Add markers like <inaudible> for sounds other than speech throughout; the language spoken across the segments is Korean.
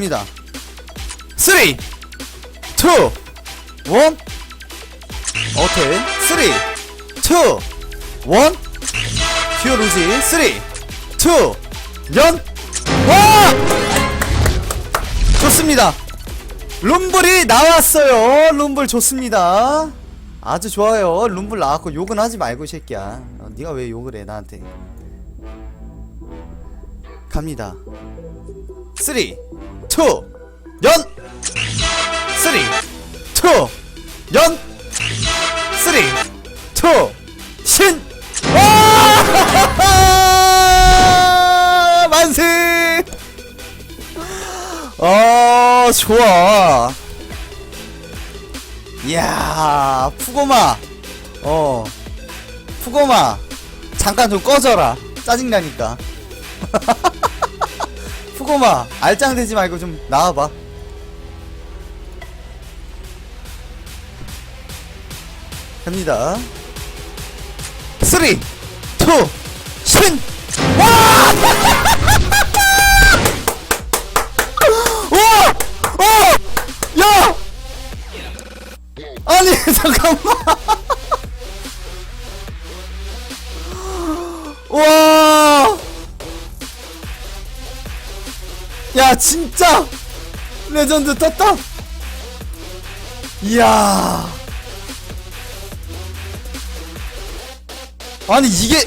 갑니다. 3 2 1 오케이. 3 2 1 퓨어 루지 3 2 1 와! 좋습니다. 룸블이 나왔어요. 룸블 좋습니다. 아주 좋아요. 룸블 나왔고 욕은 하지 말고 이 새끼야. 어, 네가 왜 욕을 해 나한테? 갑니다. 3 2 연! 3 2 연! 3 2 신! 와! <laughs> 만세! 어, 좋아. 이야, 푸고마. 어, 푸고마. 잠깐 좀 꺼져라. 짜증나니까. <laughs> 푸고마, 알짱대지 말고 좀 나와봐. 갑니다. 3, 2, 신! 와! 와! 어! 야! 아니, <laughs> 잠깐만. <laughs> 와! 야, 진짜! 레전드 떴다! 이야. 아니, 이게.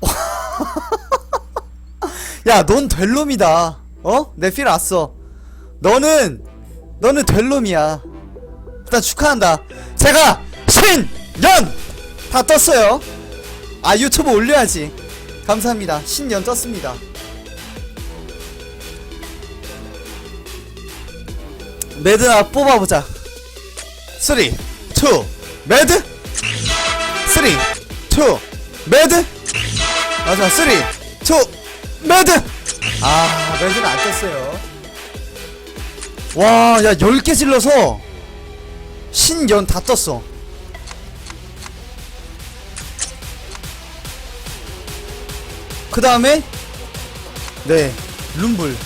<laughs> 야, 넌 될 놈이다. 어? 내 필 왔어. 너는, 너는 될 놈이야. 일단 축하한다. 제가 신년 다 떴어요. 아 유튜브 올려야지. 감사합니다. 신년 떴습니다. 매드나 뽑아보자. 3, 2, 매드. 3, 2, 매드. 맞아, 3, 2, 매드. 아, 매드는 안 떴어요. 와, 야, 10개 질러서 신연 다 떴어. 그 다음에, 네, 룸불.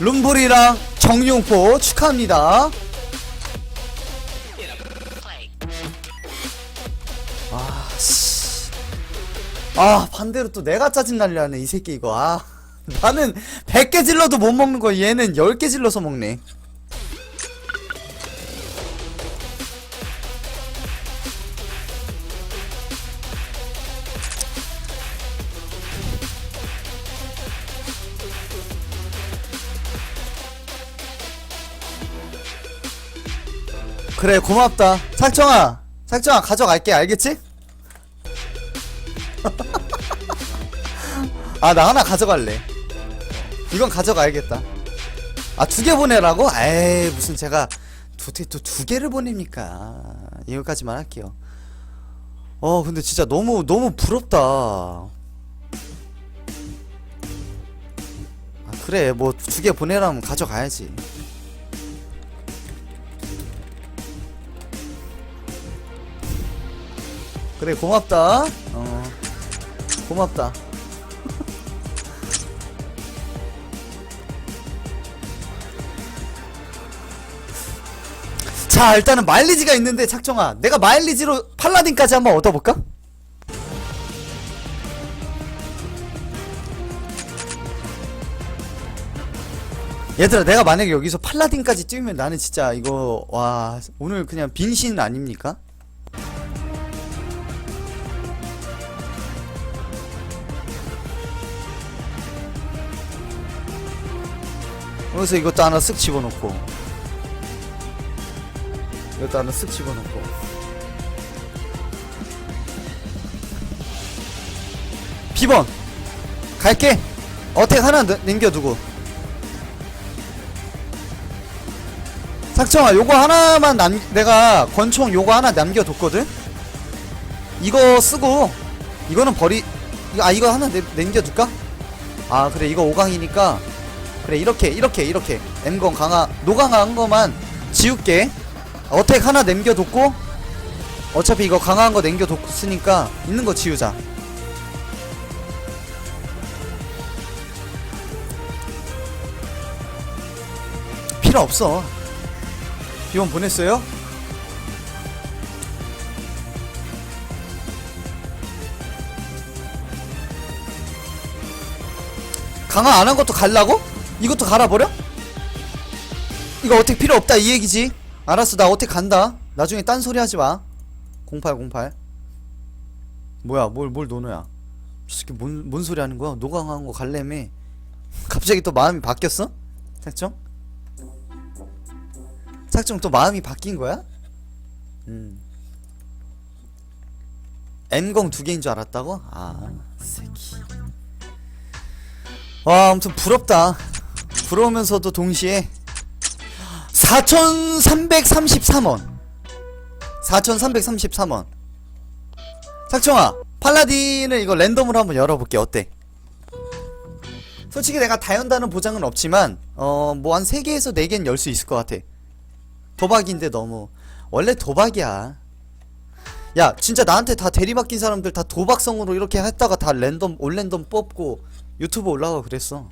룸불이랑 정용포 축하합니다. 아, 씨. 아, 반대로 또 내가 짜증날려 하네, 이 새끼 이거. 아. 나는 100개 질러도 못 먹는 거 얘는 10개 질러서 먹네. 그래 고맙다. sak정아 sak정아 가져갈게. 알겠지? <laughs> 아 나 하나 가져갈래. 이건 가져가야겠다. 아 두 개 보내라고? 에이 무슨 제가 두개또두 개를 보냅니까? 이거까지만 할게요. 어 근데 진짜 너무 너무 부럽다. 아 그래 뭐 두 개 보내라면 가져가야지 그래 고맙다 어 고맙다 <laughs> 자 일단은 마일리지가 있는데 착정아 내가 마일리지로 팔라딘까지 한번 얻어볼까? 얘들아 내가 만약에 여기서 팔라딘까지 뛰면 나는 진짜 이거 와 오늘 그냥 빈신 아닙니까? 여기서 이것도 하나 쓱 집어넣고. 이것도 하나 쓱 집어넣고. 비번. 갈게. 어택 하나 너- 남겨두고. 삭정아 요거 하나만 남 내가 권총 요거 하나 남겨뒀거든? 이거 쓰고 이거는 버리 아 이거 하나 내, 남겨둘까? 아 그래. 이거 5강이니까 그래 이렇게 이렇게 이렇게 M건 강화 노강화한 것만 지울게 어택 하나 남겨뒀고 어차피 이거 강화한 거 남겨뒀으니까 있는 거 지우자 필요 없어 비원 보냈어요? 강화 안 한 것도 갈라고? 이것도 갈아버려? 이거 어떻게 필요 없다 이 얘기지 알았어 나 어떻게 간다 나중에 딴소리 하지마 0808 뭐야 뭘 뭘 노노야 저 새끼 뭔, 뭔 소리 하는 거야 노강한 거 갈래며 <laughs> 갑자기 또 마음이 바뀌었어? 작정? 작정 또 마음이 바뀐 거야? 음 M공 두 개인 줄 알았다고? 아 새끼 와 아무튼 부럽다 부러우면서도 동시에 4333원. 4333원. 작청아 팔라딘을 이거 랜덤으로 한번 열어볼게. 어때? 솔직히 내가 다 연다는 보장은 없지만 어 뭐 한 3개에서 4개는 열 수 있을 것 같아. 도박인데 너무. 원래 도박이야. 야 진짜 나한테 다 대리맡긴 사람들 다 도박성으로 이렇게 했다가 다 랜덤 올랜덤 뽑고 유튜브 올라가 그랬어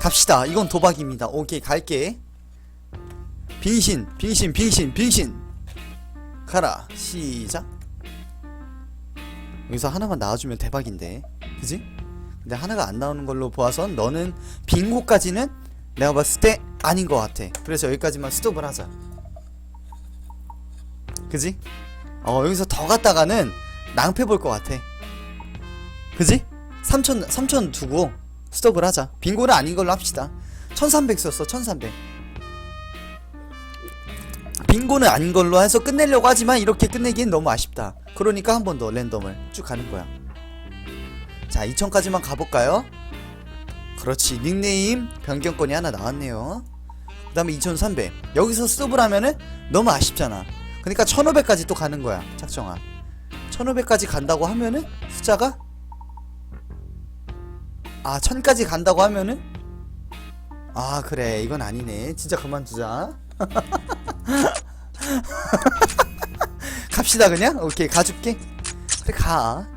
갑시다. 이건 도박입니다. 오케이 갈게. 빙신 빙신 빙신 빙신. 가라. 시작. 여기서 하나만 나와주면 대박인데. 그지? 근데 하나가 안 나오는 걸로 보아선 너는 빙고까지는 내가 봤을 때 아닌 것 같아. 그래서 여기까지만 스톱을 하자. 그지? 어 여기서 더 갔다가는 낭패 볼 것 같아. 그지? 3천 3천 두고 스톱을 하자. 빙고는 아닌 걸로 합시다. 1300 썼어 1300 빙고는 아닌 걸로 해서 끝내려고 하지만 이렇게 끝내기엔 너무 아쉽다. 그러니까 한 번 더 랜덤을 쭉 가는 거야. 자 2000까지만 가볼까요? 그렇지. 닉네임 변경권이 하나 나왔네요. 그 다음에 2300 여기서 스톱을 하면은 너무 아쉽잖아. 그러니까 1500까지 또 가는 거야 작정아. 1500까지 간다고 하면은 숫자가 아 1000까지 간다고 하면은? 아 그래. 이건 아니네. 진짜 그만두자. <laughs> 갑시다 그냥? 오케이 가줄게. 그래 가.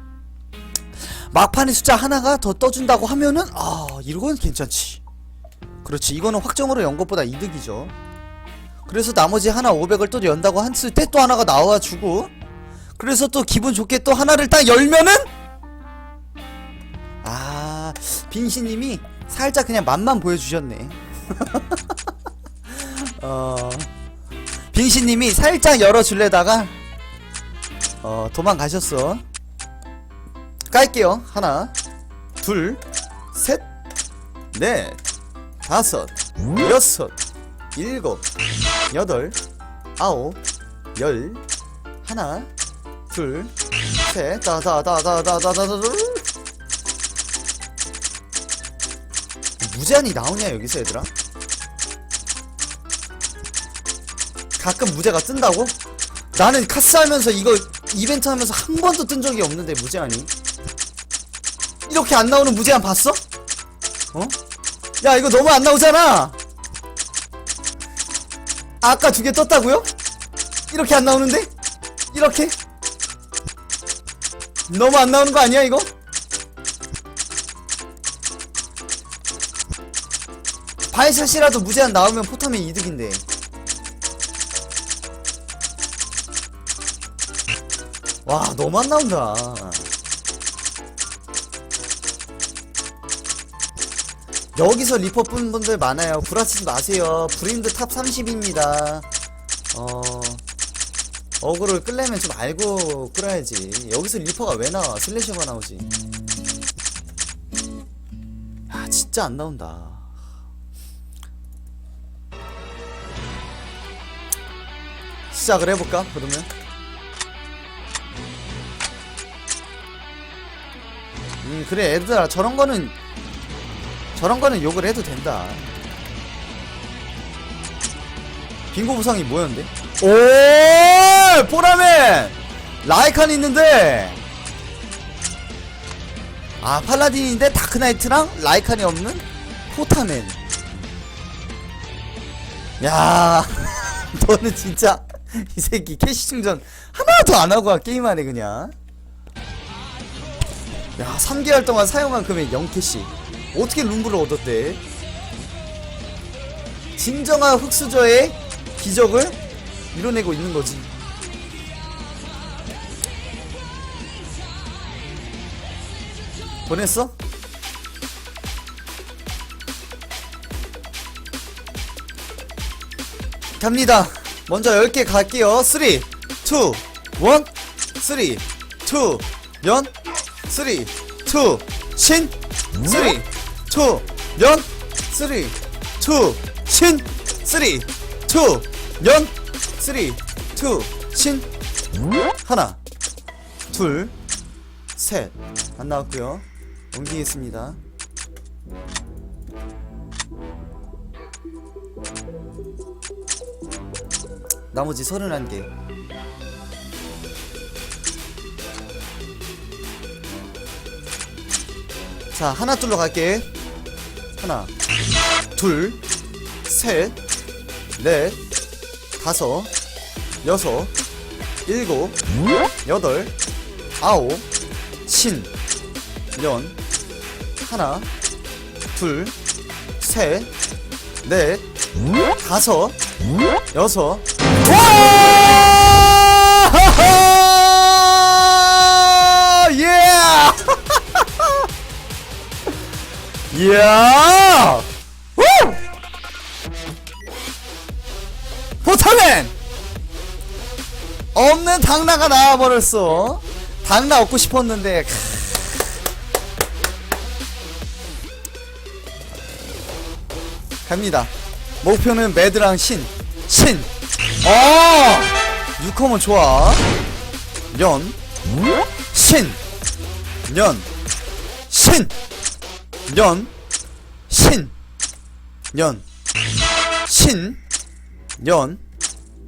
막판에 숫자 하나가 더 떠준다고 하면은 아 이건 괜찮지. 그렇지. 이거는 확정으로 연 것보다 이득이죠. 그래서 나머지 하나 500을 또 연다고 했을 때 또 하나가 나와주고 그래서 또 기분 좋게 또 하나를 딱 열면은 아 빙시님이 살짝 그냥 맛만 보여주셨네 어 빙시님이 살짝 열어줄래다가 어 도망가셨어 깔게요 하나 둘 셋 넷 다섯 여섯 일곱 여덟 아홉 열 하나 둘 셋 다다다다다다다다 무제한이 나오냐 여기서 얘들아 가끔 무제가 뜬다고? 나는 카스 하면서 이거 이벤트 하면서 한 번도 뜬 적이 없는데 무제한이 이렇게 안 나오는 무제한 봤어? 어? 야 이거 너무 안 나오잖아 아까 두 개 떴다고요? 이렇게 안 나오는데? 이렇게? 너무 안 나오는 거 아니야 이거? 바이샷이라도 무제한 나오면 포타면 이득인데. 와 너무 안 나온다. 여기서 리퍼 뿐 분들 많아요. 구라치지 마세요. 브린드 탑 30입니다. 어 어그를 끌려면 좀 알고 끌어야지. 여기서 리퍼가 왜 나와? 슬래셔가 나오지. 야 진짜 안 나온다 시작을 해볼까? 그러면? 음 그래. 애들아 저런 거는 저런 거는 욕을 해도 된다. 빙고 부상이 뭐였는데? 오! 보라맨! 라이칸 있는데! 아 팔라딘인데 다크나이트랑 라이칸이 없는 포타맨. 야 <laughs> 너는 진짜 <laughs> 이 새끼 캐시 충전 하나도 안 하고 게임하네 그냥 야 3개월 동안 사용한 금액 0캐시 어떻게 룸브를 얻었대? 진정한 흑수저의 기적을 이뤄내고 있는 거지. 보냈어? 갑니다. 먼저 10개 갈게요. 3, 2, 1, 3, 2, 연, 3, 2, 신, 3, 2, 연, 3, 2, 신, 3, 2, 연, 3, 2, 신, 하나, 둘, 셋. 안 나왔고요. 옮기겠습니다. 나머지 31개. 자, 하나 둘러 갈게. 하나, 둘, 셋, 넷, 다섯, 여섯, 일곱, 여덟, 아홉, 신, 연, 하나, 둘, 셋, 넷, 다섯, 여섯. 와! <laughs> 예! <laughs> 이야! 우! 포타맨! 없는 당나가 나와버렸어. 당나 얻고 싶었는데. 크. 갑니다. 목표는 매드랑 신. 신. 어! 뉴컴은 좋아. 연. 신. 연. 신. 연. 신. 연. 신. 연.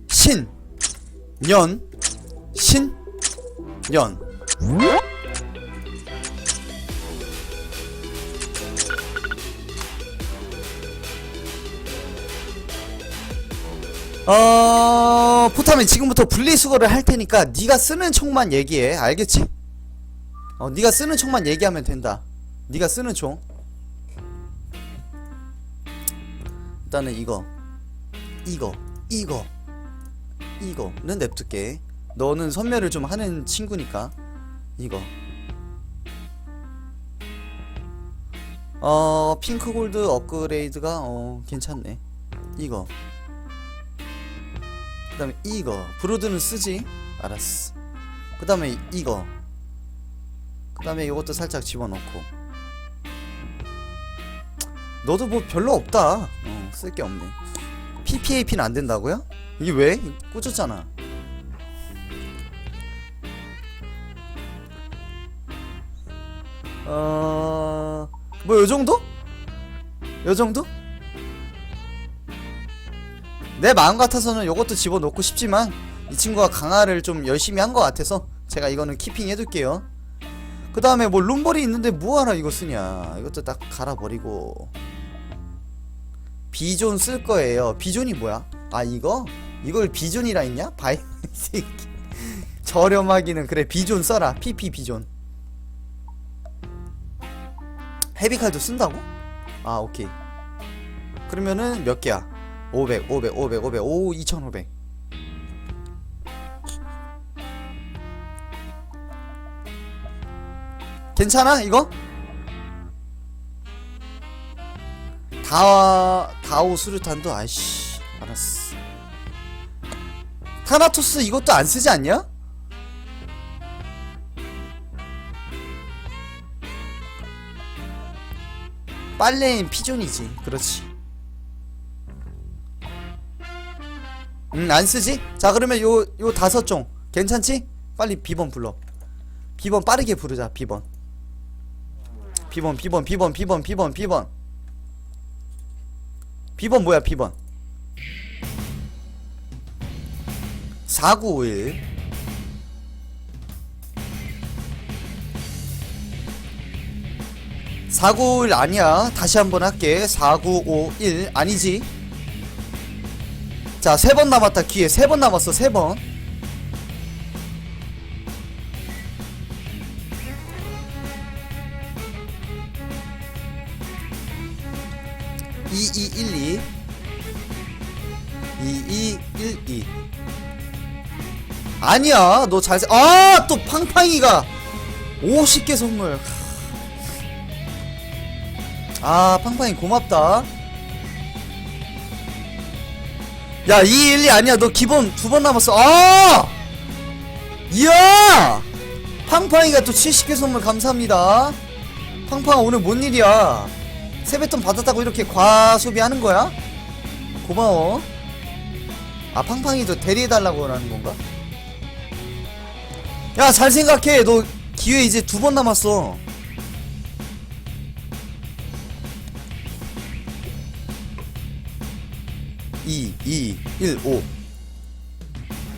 신. 연. 신. 연. 어 포타면 지금부터 분리수거를 할 테니까 네가 쓰는 총만 얘기해. 알겠지? 어 네가 쓰는 총만 얘기하면 된다. 네가 쓰는 총. 일단은 이거. 이거. 이거. 이거는 냅둘게. 너는 선멸을 좀 하는 친구니까. 이거. 어 핑크 골드 업그레이드가 어 괜찮네. 이거 그 다음에 이거 브로드는 쓰지 알았어 그 다음에 이거 그 다음에 이것도 살짝 집어넣고 너도 뭐 별로 없다 어, 쓸 게 없네 PPAP는 안 된다고요? 이게 왜? 꽂았잖아 어... 뭐 요정도? 요정도? 내 마음 같아서는 요것도 집어넣고 싶지만 이 친구가 강화를 좀 열심히 한 것 같아서 제가 이거는 키핑 해둘게요 그 다음에 뭐 룸볼이 있는데 뭐하러 이거 쓰냐 이것도 딱 갈아버리고 비존 쓸 거예요 비존이 뭐야? 아 이거? 이걸 비존이라 했냐? <laughs> 바이 새끼 저렴하기는 그래 비존 써라 PP 비존 헤비칼도 쓴다고? 아 오케이 그러면은 몇 개야? 500, 500, 500, 500, 오, 2500. 괜찮아, 이거? 다, 다오 수류탄도, 아이씨, 알았어. 타나토스 이것도 안 쓰지 않냐? 빨래인 피존이지, 그렇지. 음, 안 쓰지? 자, 그러면 요, 요 다섯 종. 괜찮지? 빨리 비번 불러. 비번 빠르게 부르자, 비번. 비번, 비번, 비번, 비번, 비번, 비번. 비번 뭐야, 비번? 4951. (4951) 아니야 다시 한번 할게 (4951) 아니지 자, 세 번 남았다. 기회 세 번 남았어. 세 번. 2212 2212 아니야 너 잘생 아 또 팡팡이가 50개 선물 아 팡팡이 고맙다 야 212 아니야. 너 기본 두 번 남았어. 아! 이야! 팡팡이가 또 70개 선물 감사합니다. 팡팡아 오늘 뭔 일이야? 세뱃돈 받았다고 이렇게 과소비하는 거야? 고마워. 아 팡팡이도 대리해달라고 하는 건가? 야 잘 생각해. 너 기회 이제 두 번 남았어 이, 이, 일, 오.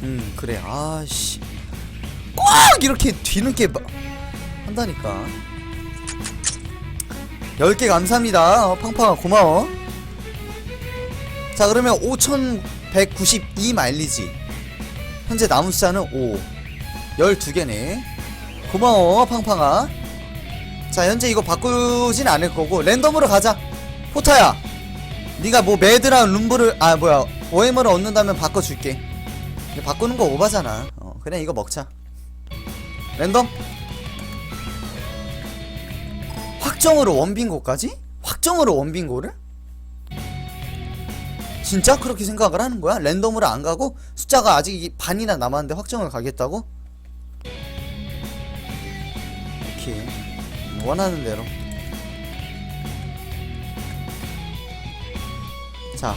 음, 그래. 아씨. 꼭 이렇게 뒤늦게 마- 한다니까. 10개 감사합니다. 어, 팡팡아 고마워. 자, 그러면 5192 마일리지. 현재 남은 숫자는 5. 12개네. 고마워, 팡팡아. 자, 현재 이거 바꾸진 않을 거고 랜덤으로 가자. 포타야. 네가 뭐 매드랑 룸브를 아 뭐야 OM을 얻는다면 바꿔줄게. 바꾸는 거 오바잖아. 어, 그냥 이거 먹자. 랜덤. 확정으로 원빙고까지? 확정으로 원빙고를? 진짜 그렇게 생각을 하는 거야? 랜덤으로 안 가고 숫자가 아직 이- 반이나 남았는데 확정을 가겠다고? 오케이 원하는 대로 자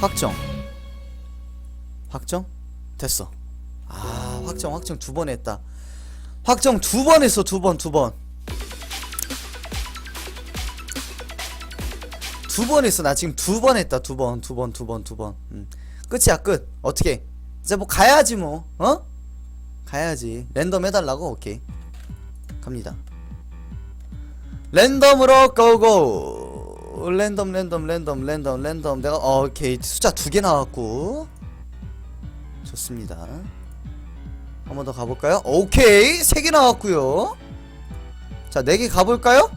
확정. 확정? 됐어. 아 확정 확정 두 번 했다. 확정 두 번 했어 두 번 두 번. 두 번 했어. 나 지금 두 번 했다. 두 번 두 번 두 번 두 번. 음. 끝이야 끝. 어떻게? 이제 뭐 가야지 뭐. 어? 가야지. 랜덤 해달라고? 오케이. 갑니다. 랜덤으로 고고 랜덤 랜덤 랜덤 랜덤 랜덤. 내가 어, 오케이. 숫자 두 개 나왔고. 좋습니다. 한 번 더 가볼까요? 오케이. 세 개 나왔고요. 자 네 개 가볼까요?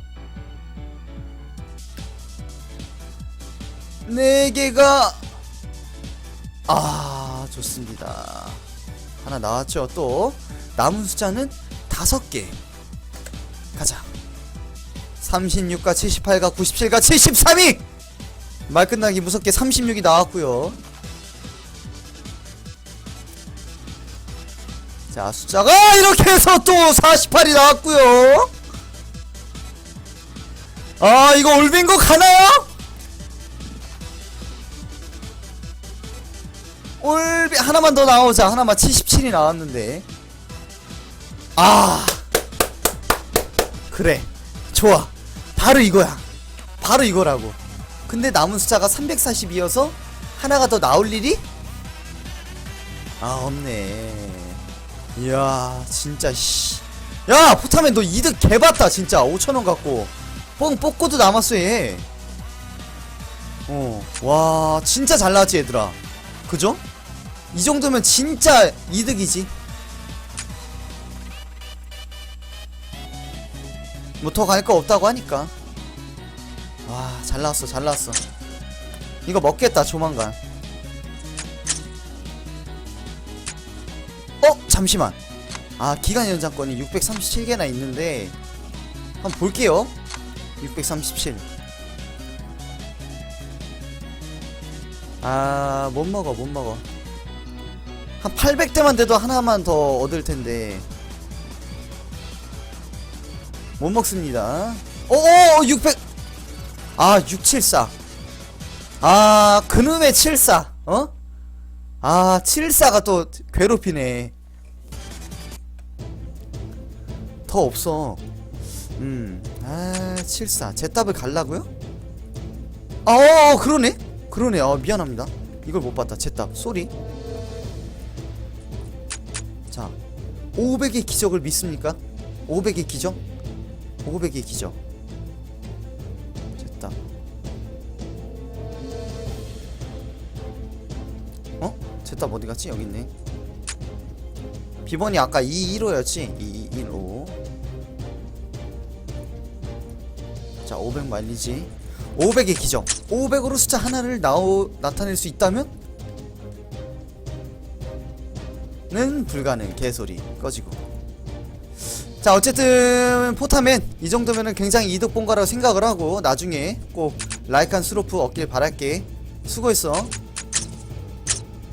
네 개가 아 좋습니다. 하나 나왔죠 또. 남은 숫자는 다섯 개. 가자 36과 78과 97과 73이 말 끝나기 무섭게 36이 나왔고요. 자 숫자가 이렇게 해서 또 48이 나왔고요. 아 이거 올빙고 가나요? 올비 하나만 더 나오자. 하나만 77이 나왔는데. 아 그래. 좋아 바로 이거야. 바로 이거라고. 근데 남은 숫자가 342여서 하나가 더 나올 일이? 아 없네. 이야 진짜 씨 야 포타맨 너 이득 개봤다 진짜. 5천원 갖고. 뻥 뽑고도 남았어 얘 어 와 진짜 잘 나왔지 얘들아. 그죠? 이 정도면 진짜 이득이지. 뭐 더 갈 거 없다고 하니까. 와, 잘 나왔어, 잘 나왔어. 이거 먹겠다, 조만간. 어? 잠시만. 아, 기간 연장권이 637개나 있는데, 한번 볼게요. 637. 아, 못 먹어, 못 먹어. 한 800대만 돼도 하나만 더 얻을 텐데. 못 먹습니다. 오, 600. 아, 674. 아, 그놈의 74. 어? 아, 74가 또 괴롭히네. 더 없어. 음. 아, 74. 제 답을 갈라고요? 아, 어, 그러네. 그러네. 아, 미안합니다. 이걸 못 봤다. 제 답. 쏘리. 자, 500의 기적을 믿습니까? 500의 기적? 500의 기적. 됐다. 어? 제답 어디 갔지? 여기 있네. 비번이 아까 215였지? 2215. 자, 500 말리지. 500의 기적 500으로 숫자 하나를 나오, 나타낼 수 있다면? 는 불가능 개소리 꺼지고 자 어쨌든 포타맨 이 정도면은 굉장히 이득 본 거라고 생각을 하고 나중에 꼭 라이칸 스로프 얻길 바랄게. 수고했어